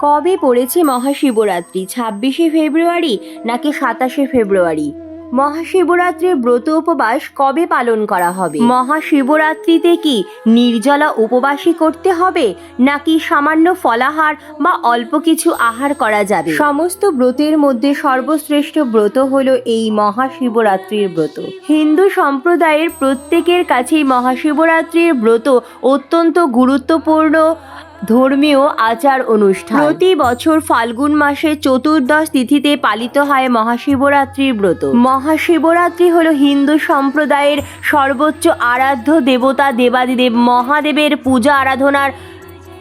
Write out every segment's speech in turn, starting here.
কবে পড়েছে মহাশিবরাত্রি? ছাব্বিশে ফেব্রুয়ারি নাকি সাতাশে ফেব্রুয়ারি? মহাশিবরাত্রির ব্রত উপবাস কবে পালন করা হবে? মহাশিবরাত্রিতে কি নির্জলা উপবাসী করতে হবে, নাকি সামান্য ফলাহার বা অল্প কিছু আহার করা যাবে? সমস্ত ব্রতের মধ্যে সর্বশ্রেষ্ঠ ব্রত হলো এই মহাশিবরাত্রির ব্রত। হিন্দু সম্প্রদায়ের প্রত্যেকের কাছেই মহাশিবরাত্রির ব্রত অত্যন্ত গুরুত্বপূর্ণ ধর্মীয় আচার অনুষ্ঠান। প্রতি বছর ফাল্গুন মাসে চতুর্দশ তিথিতে পালিত হয় মহাশিবরাত্রির ব্রত। মহাশিবরাত্রি হল হিন্দু সম্প্রদায়ের সর্বোচ্চ আরাধ্য দেবতা দেবাদিদেব মহাদেবের পূজা আরাধনার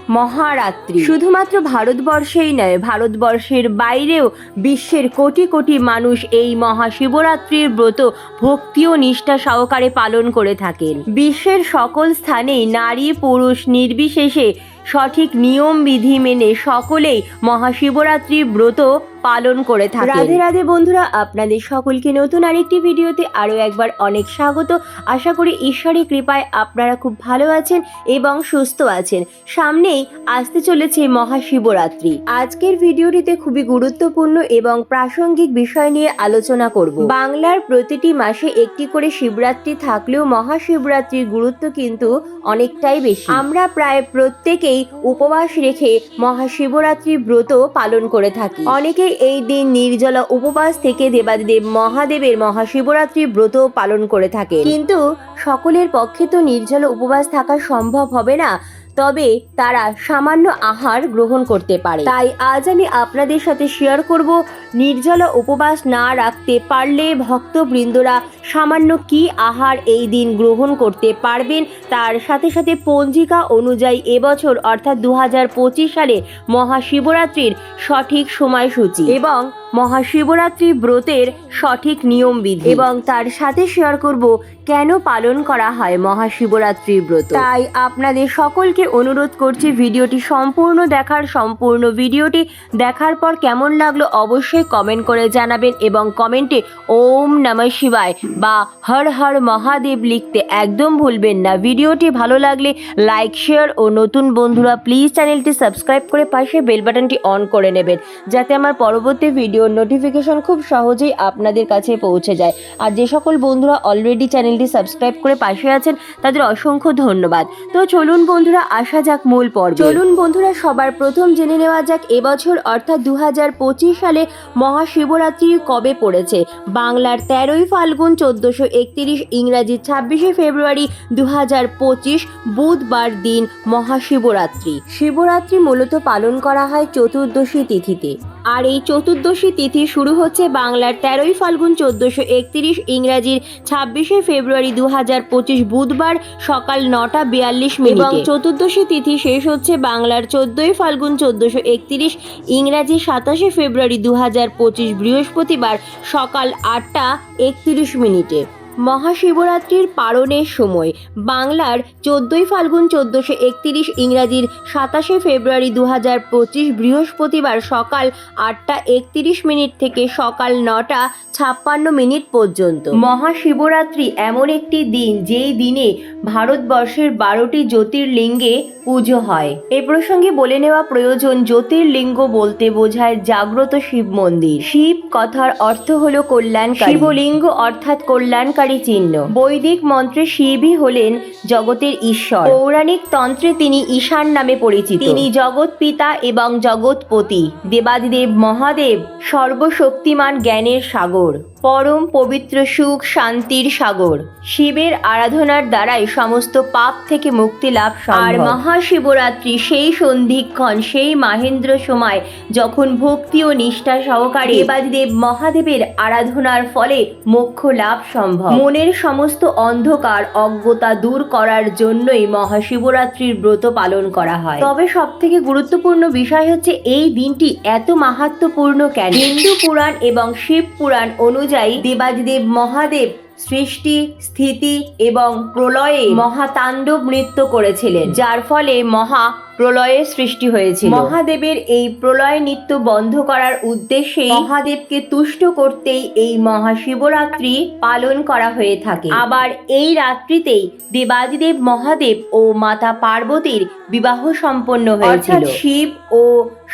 মহারাত্রি। শুধুমাত্র ভারতবর্ষেই নয়, ভারতবর্ষের বাইরেও বিশ্বের কোটি কোটি মানুষ এই মহাশিবরাত্রির ব্রত ভক্তি ও নিষ্ঠা সহকারে পালন করে থাকেন। বিশ্বের সকল স্থানেই নারী পুরুষ নির্বিশেষে সঠিক নিয়ম বিধি মেনে সকলেই মহাশিবরাত্রির ব্রত পালন করে থাকে রাধে রাধে বন্ধুরা, আপনাদের সকলকে নতুন আরেকটি ভিডিওতে আরও একবার অনেক স্বাগত। আশা করি ঈশ্বরের কৃপায় আপনারা খুব ভালো আছেন এবং সুস্থ আছেন। সামনেই আসতে চলেছে মহাশিবরাত্রি। আজকের ভিডিওটিতে খুবই গুরুত্বপূর্ণ এবং প্রাসঙ্গিক বিষয় নিয়ে আলোচনা করব। বাংলার প্রতিটি মাসে একটি করে শিবরাত্রি থাকলেও মহাশিবরাত্রির গুরুত্ব কিন্তু অনেকটাই বেশি। আমরা প্রায় প্রত্যেকেই উপবাস রেখে মহাশিবরাত্রি ব্রত পালন করে থাকি। অনেকে এই দিন নির্জলা উপবাস থেকে দেবাদেব মহাদেবের মহাশিবরাত্রি ব্রত পালন করে থাকে কিন্তু সকলের পক্ষে তো নির্জলা উপবাস থাকা সম্ভব হবে না। তবে তারা সামান্য আহার গ্রহণ করতে পারে। তাই আজ আমি আপনাদের সাথে শেয়ার করব নির্জলা উপবাস না রাখতে পারলে ভক্তবৃন্দরা সামান্য কি আহার এই দিন গ্রহণ করতে পারবেন তার সাথে সাথে পঞ্জিকা অনুযায়ী এবছর অর্থাৎ দু হাজার পঁচিশ সালে মহাশিবরাত্রির সঠিক সময়সূচি। এবং মহাশিবরাত্রি ব্রতের সঠিক নিয়মবিধি এবং তার সাথে শেয়ার করব কেন পালন করা হয় মহাশিবরাত্রি ব্রত। তাই আপনাদের সকলকে অনুরোধ করছি ভিডিওটি সম্পূর্ণ দেখার, সম্পূর্ণ ভিডিওটি দেখার পর কেমন লাগল অবশ্যই কমেন্ট করে জানাবেন এবং কমেন্টে ওম নমঃ শিবায় বা হর হর মহাদেব লিখতে একদম ভুলবেন না। ভিডিওটি ভালো লাগলে লাইক শেয়ার ও নতুন বন্ধুরা প্লিজ চ্যানেলটি সাবস্ক্রাইব করে পাশে বেল বাটনটি অন করে নেবেন, যাতে আমার পরবর্তী ভিডিওর নোটিফিকেশন খুব সহজেই আপনাদের কাছে পৌঁছে যায়। আর যে সকল বন্ধুরা অলরেডি চ্যানেলটি সাবস্ক্রাইব করে পাশে আছেন, তাদের অসংখ্য ধন্যবাদ। তো চলুন বন্ধুরা, আসা যাক মূল পর্ব। চলুন বন্ধুরা, সবার প্রথম জেনে নেওয়া যাক, এবছর অর্থাৎ দু হাজার পঁচিশ সালে মহাশিবরাত্রি কবে পড়েছে? বাংলার তেরোই ফাল্গুন চোদ্দশো একত্রিশ, ইংরাজি ছাব্বিশে ফেব্রুয়ারি দু হাজার পঁচিশ, বুধবার দিন মহাশিবরাত্রি। শিবরাত্রি মূলত পালন করা হয় চতুর্দশী তিথিতে। আর এই চতুর্দশী তিথি শুরু হচ্ছে বাংলার তেরোই ফাল্গুন চোদ্দশো একত্রিশ ইংরাজির ছাব্বিশে ফেব্রুয়ারি দু হাজার পঁচিশ বুধবার সকাল নটা বিয়াল্লিশ মিনিট। এবং চতুর্দশী তিথি শেষ হচ্ছে বাংলার চোদ্দই ফাল্গুন চোদ্দশো একত্রিশ ইংরাজি সাতাশে ফেব্রুয়ারি দু হাজার পঁচিশ বৃহস্পতিবার সকাল আটটা একত্রিশ মিনিটে। মহাশিবরাত্রির পালনের সময় বাংলার চোদ্দই ফাল্গুন চোদ্দশো একত্রিশ ইংরাজির সাতাশে ফেব্রুয়ারি দু হাজার পঁচিশ বৃহস্পতিবার সকাল আটটা একত্রিশ মিনিট থেকে সকাল নটা ছাপ্পান্ন মিনিট পর্যন্ত। মহাশিবরাত্রি এমন একটি দিন যেই দিনে ভারতবর্ষের বারোটি জ্যোতির্লিঙ্গে পুজো হয়। এ প্রসঙ্গে বলে নেওয়া প্রয়োজন, জ্যোতির্লিঙ্গ বলতে বোঝায় জাগ্রত শিব মন্দির। শিব কথার অর্থ হলো কল্যাণ শিবলিঙ্গ অর্থাৎ কল্যাণকারী চিহ্ন। বৈদিক মন্ত্রে শিবই হলেন জগতের ঈশ্বর। পৌরাণিক তন্ত্রে তিনি ঈশান নামে পরিচিত। তিনি জগৎ পিতা এবং জগৎপতি। দেবাদিদেব মহাদেব সর্বশক্তিমান জ্ঞানের সাগর। পরম পবিত্র সুখ শান্তির সাগর। শিবের আরাধনার দ্বারাই সমস্ত পাপ থেকে মুক্তি লাভ আর মহাশিবরাত্রি সেই সন্ধিক্ষণ সেই মাহেন্দ্র সময় যখন ভক্তি ও নিষ্ঠা সহকারে দেবাদিদেব মহাদেবের আরাধনার ফলে মোক্ষ লাভ সম্ভব। মনের সমস্ত অন্ধকার অজ্ঞতা দূর করার জন্যই মহাশিবরাত্রির ব্রত পালন করা হয়। তবে সব থেকে গুরুত্বপূর্ণ বিষয় হচ্ছে এই দিনটি এত মাহাত্মপূর্ণ কেন? হিন্দু পুরাণ এবং শিব পুরাণ অনুযায়ী দেবাদিদেব মহাদেব সৃষ্টি স্থিতি এবং প্রলয়ে মহাতাণ্ডব নৃত্য করেছিলেন যার ফলে মহা প্রলয়ের সৃষ্টি হয়েছিল। মহাদেবের এই প্রলয় নৃত্য বন্ধ করার উদ্দেশ্যে মহাদেবকে তুষ্ট করতেই এই মহাশিবরাত্রি পালন করা হয়ে থাকে। আবার এই রাত্রিতেই দেবাদিদেব মহাদেব ও মাতা পার্বতীর বিবাহ সম্পন্ন হয়েছিল। শিব ও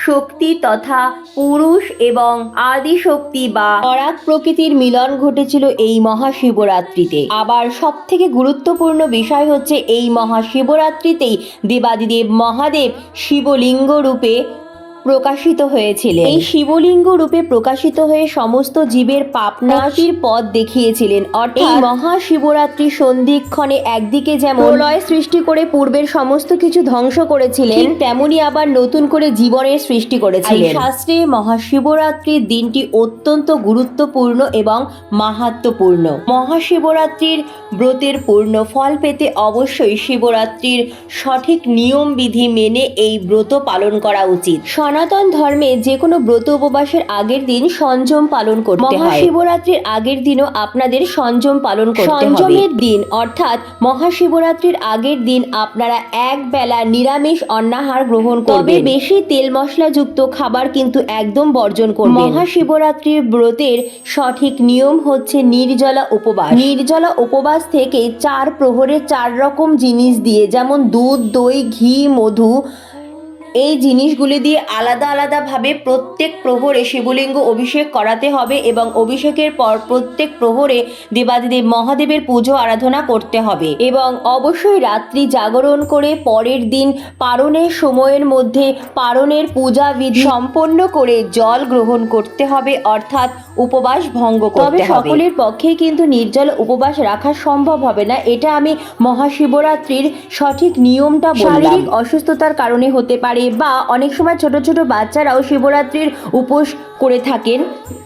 শক্তি তথা পুরুষ এবং আদি শক্তি বা পরাগ প্রকৃতির মিলন ঘটেছিল এই মহাশিবরাত্রিতে। আবার সব থেকে গুরুত্বপূর্ণ বিষয় হচ্ছে এই মহাশিবরাত্রিতেই দেবাদিদেব মহাদেব শিবলিঙ্গ রূপে প্রকাশিত হয়েছিলেন। এই শিবলিঙ্গ রূপে প্রকাশিত হয়ে সমস্ত জীবের পাপনাশির পথ দেখিয়েছিলেন। অর্থাৎ মহাশিবরাত্রি সন্ধিক্ষণে একদিকে যেমন প্রলয় সৃষ্টি করে পূর্বের সমস্ত কিছু ধ্বংস করেছিলেন তেমনি আবার নতুন করে জীবনের সৃষ্টি করেছিলেন। শাস্ত্রে মহাশিবরাত্রির দিনটি অত্যন্ত গুরুত্বপূর্ণ এবং মাহাত্মপূর্ণ মহাশিবরাত্রির ব্রতের পূর্ণ ফল পেতে অবশ্যই শিবরাত্রির সঠিক নিয়ম বিধি মেনে এই ব্রত পালন করা উচিত। সনাতন ধর্মে যে কোনো ব্রত উপবাসের আগের দিন সংযম পালন করতে হয়। মহাশিবরাত্রির আগের দিনও আপনাদের সংযম পালন করতে হবে। সংযমের দিন অর্থাৎ মহাশিবরাত্রির আগের দিন আপনারা এক বেলা নিরামিষ অন্নাহার গ্রহণ করবেন। তবে বেশি তেল মশলাযুক্ত খাবার কিন্তু একদম বর্জন করবেন। মহাশিবরাত্রির ব্রতের সঠিক নিয়ম হচ্ছে নির্জলা উপবাস। নির্জলা উপবাস থেকে চার প্রহরে চার রকম জিনিস দিয়ে যেমন দুধ দই ঘি মধু এই জিনিসগুলি দিয়ে আলাদা আলাদাভাবে প্রত্যেক প্রহরে শিবলিঙ্গ অভিষেক করাতে হবে এবং অভিষেকের পর প্রত্যেক প্রহরে দেবাদিদেব মহাদেবের পুজো আরাধনা করতে হবে। এবং অবশ্যই রাত্রি জাগরণ করে পরের দিন পারণের সময়ের মধ্যে পারণের পূজা বিধি সম্পন্ন করে জল গ্রহণ করতে হবে অর্থাৎ উপবাস ভঙ্গ করতে হবে। সকলের পক্ষে কিন্তু নির্জল উপবাস রাখা সম্ভব হবে না। এটা আমি মহাশিবরাত্রির সঠিক নিয়মটা শারীরিক অসুস্থতার কারণে হতে পারে বা অনেক সময় ছোট ছোট বাচ্চারাও শিবরাত্রির উপোস করে থাকেন।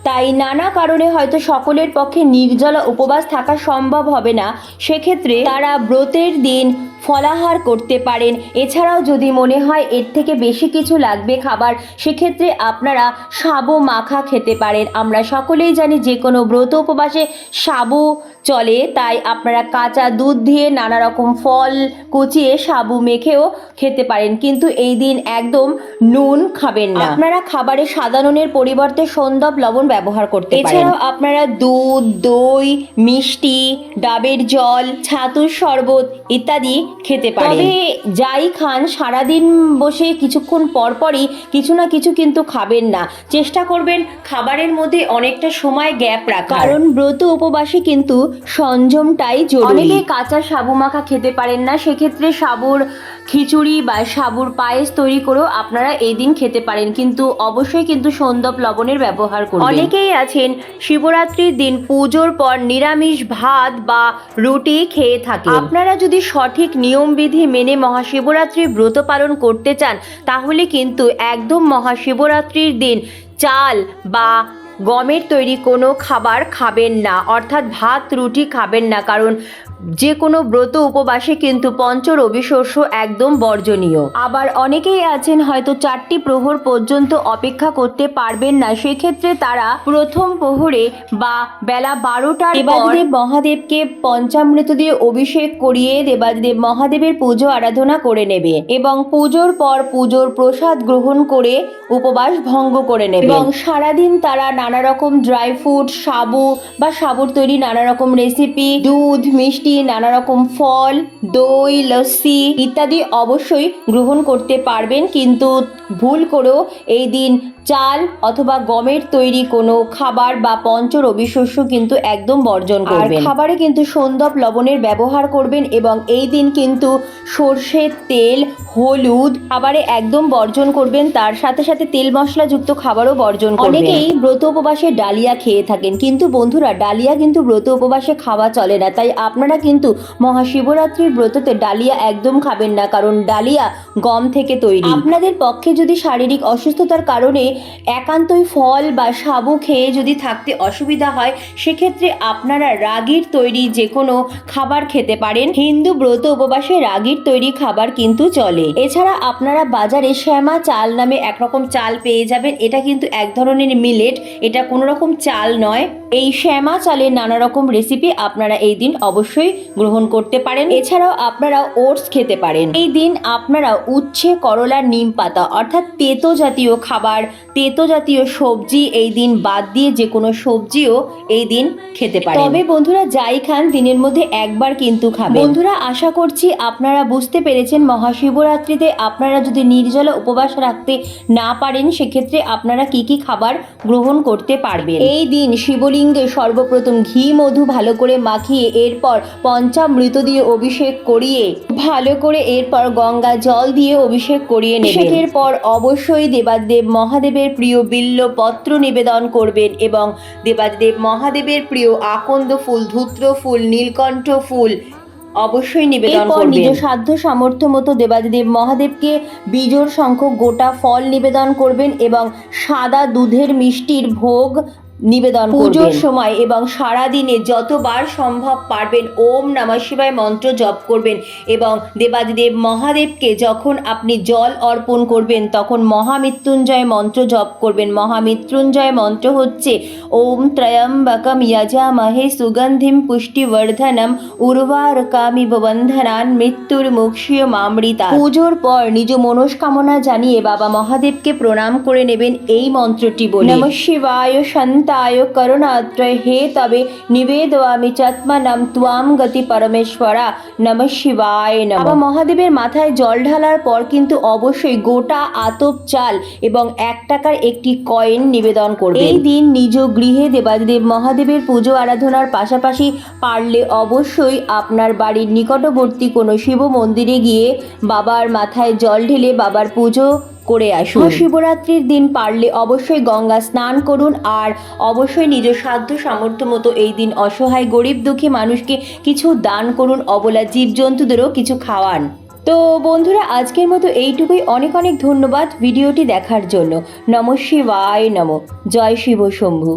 তাই নানা কারণে হয়তো সকলের পক্ষে নির্জলা উপবাস থাকা সম্ভব হবে না। সেক্ষেত্রে তারা ব্রতের দিন ফলাহার করতে পারেন। এছাড়াও যদি মনে হয় এর থেকে বেশি কিছু লাগবে খাবার, সেক্ষেত্রে আপনারা সাবু মাখা খেতে পারেন। আমরা সকলেই জানি যে কোনো ব্রত উপবাসে সাবু চলে, তাই আপনারা কাঁচা দুধ দিয়ে নানা রকম ফল কুচিয়ে সাবু মেখেও খেতে পারেন। কিন্তু এই দিন একদম নুন খাবেন না। আপনারা খাবারে সাদা নুনের পরিবর্তে সন্দব লবণ ব্যবহার করতে পারেন। এছাড়াও আপনারা দুধ দই মিষ্টি ডাবের জল ছাতুর শরবত ইত্যাদি খেতে পারেন। তবে যাই খান সারাদিন বসে কিছুক্ষণ পর পরই কিছু না কিছু কিন্তু খাবেন না। চেষ্টা করবেন খাবারের মধ্যে অনেকটা সময় গ্যাপ রাখা কারণ ব্রত উপবাসে কিন্তু সংযমটাই জরুরি। অনেকে কাঁচা সাবু মাখা খেতে পারেন না সেক্ষেত্রে সাবুর খিচুড়ি বা সাবুর পায়েস তৈরি করেও আপনারা এই দিন খেতে পারেন। কিন্তু অবশ্যই কিন্তু সন্দপ লবণের ব্যবহার করবেন। অনেকেই আছেন, শিবরাত্রির দিন পুজোর পর নিরামিষ ভাত বা রুটি খেয়ে থাকে আপনারা যদি সঠিক নিয়মবিধি মেনে মহাশিবরাত্রি ব্রত পালন করতে চান, তাহলে কিন্তু একদম মহাশিবরাত্রির দিন চাল বা গমের তৈরি কোনো খাবার খাবেন না অর্থাৎ ভাত রুটি খাবেন না কারণ যে কোনো ব্রত উপবাসে কিন্তু পঞ্চ রবি শস্য একদম বর্জনীয়। আবার অনেকেই আছেন হয়তো চারটি প্রহর পর্যন্ত অপেক্ষা করতে পারবেন না সেক্ষেত্রে তারা প্রথম প্রহরে বা বেলা বারোটার দেবাদিদেব মহাদেবকে পঞ্চামৃত দিয়ে অভিষেক করিয়ে দেবাদিদেব মহাদেবের পুজো আরাধনা করে নেবে এবং পুজোর পর পুজোর প্রসাদ গ্রহণ করে উপবাস ভঙ্গ করে নেবে। এবং সারাদিন তারা নানা রকম ড্রাই ফ্রুট সাবু বা সাবুর তৈরি নানা রকম রেসিপি দুধ মিষ্টি নানা রকম ফল দই লস্যি ইত্যাদি অবশ্যই গ্রহণ করতে পারবেন। কিন্তু ভুল করেও এই দিন চাল অথবা গমের তৈরি কোনো খাবার বা পঞ্চ রবি শস্য কিন্তু একদম বর্জন করবেন। খাবারে কিন্তু সন্দপ লবণের ব্যবহার করবেন এবং এই দিন কিন্তু সর্ষের তেল হলুদ খাবারে একদম বর্জন করবেন, তার সাথে সাথে তেল মশলাযুক্ত খাবারও বর্জন করবেন। অনেকেই ব্রত উপবাসে ডালিয়া খেয়ে থাকেন, কিন্তু বন্ধুরা, ডালিয়া কিন্তু ব্রত উপবাসে খাওয়া চলে না, তাই আপনারা কিন্তু মহাশিবরাত্রির ব্রততে ডালিয়া একদম খাবেন না, কারণ ডালিয়া গম থেকে তৈরি। আপনাদের পক্ষে যদি শারীরিক অসুস্থতার কারণে একান্তই ফল বা সাবু খেয়ে যদি থাকতে অসুবিধা হয়, সেক্ষেত্রে আপনারা রাগির তৈরি যে কোনো খাবার খেতে পারেন। হিন্দু ব্রত উপবাসে রাগির তৈরি খাবার কিন্তু চলে। এছাড়া আপনারা বাজারে শ্যামা চাল নামে একরকম চাল পেয়ে যাবেন। এটা কিন্তু এক ধরনের মিলেট। এটা কোনো রকম চাল নয়। এই শ্যামা চালের নানা রকম রেসিপি আপনারা এই দিন অবশ্যই গ্রহণ করতে পারেন। এছাড়াও আপনারা ওটস খেতে পারেন। এই দিন আপনারা উচ্ছে করলা নিম পাতা অর্থাৎ তেতো জাতীয় খাবার তেতো জাতীয় সবজি এই দিন বাদ দিয়ে যে কোনো সবজিও এই দিন খেতে পারেন। তবে বন্ধুরা যাই খান দিনের মধ্যে একবার কিন্তু খাবেন। বন্ধুরা আশা করছি আপনারা বুঝতে পেরেছেন মহাশিবরাত্রিতে আপনারা যদি নির্জলা উপবাস রাখতে না পারেন সেক্ষেত্রে আপনারা কি কি খাবার গ্রহণ করতে পারবেন? এই দিন শিবলিঙ্গে সর্বপ্রথম ঘি মধু ভালো করে মাখিয়ে এরপর পঞ্চামৃত দিয়ে অভিষেক করিয়ে ভালো করে এরপর গঙ্গা জল দিয়ে অভিষেক করিয়ে নেবেন। পর অবশ্যই দেবাদেব মহাদেবের প্রিয় বিল্ল পত্র নিবেদন করবেন এবং দেবাদেব মহাদেবের প্রিয় আকন্দ ফুল ধূত্র ফুল নীলকণ্ঠ ফুল অবশ্যই নিবেদন করবেন। নিজ সাধ্য সামর্থ্য মতো দেবাদেব মহাদেবকে বিজোর সংখ্যক গোটা ফল নিবেদন করবেন এবং সাদা দুধের মিষ্টির ভোগ নিবেদন পুজোর সময় এবং সারা দিনে যতবার সম্ভব পারবেন ওম নমঃ শিবায় মন্ত্র জপ করবেন এবং দেবাদিদেব মহাদেবকে যখন আপনি জল অর্পণ করবেন তখন মহামৃত্যুঞ্জয় মন্ত্র জপ করবেন। মহামৃত্যুঞ্জয় মন্ত্র হচ্ছে ওম ত্রয়ম্বকম যজামহে সুগন্ধিম পুষ্টিবর্ধনম উর্বারকামিব বন্ধনান মৃত্যুর মুক্ষীয় মামৃতা পুজোর পর নিজ মনস্কামনা জানিয়ে বাবা মহাদেবকে প্রণাম করে নেবেন এই মন্ত্রটি বলে। নমঃ শিবায় করুণাত্রয় হে তবে নিবেদয়ামি চাত্মানাম ত্বাম গতি পরমেশ্বরা নমঃ শিবায় নমঃ বাবা মহাদেবের মাথায় জল ঢালার পর কিন্তু অবশ্যই গোটা আতপ চাল এবং এক টাকার একটি কয়েন নিবেদন করবে এই দিন নিজ গৃহে দেবাদিদেব মহাদেবের পুজো আরাধনার পাশাপাশি পারলে অবশ্যই আপনার বাড়ির নিকটবর্তী কোনো শিব মন্দিরে গিয়ে বাবার মাথায় জল ঢেলে বাবার পুজো করে আসুন। শিবরাত্রির দিন পারলে অবশ্যই গঙ্গা স্নান করুন আর অবশ্যই নিজ সাধ্য সামর্থ্য মতো এই দিন অসহায়, গরিব, দুঃখী মানুষকে কিছু দান করুন, অবলা জীবজন্তুদেরও কিছু খাওয়ান। তো বন্ধুরা, আজকের মতো এইটুকুই। অনেক অনেক ধন্যবাদ ভিডিওটি দেখার জন্য। নম শিবায় নম। জয় শিব শম্ভু।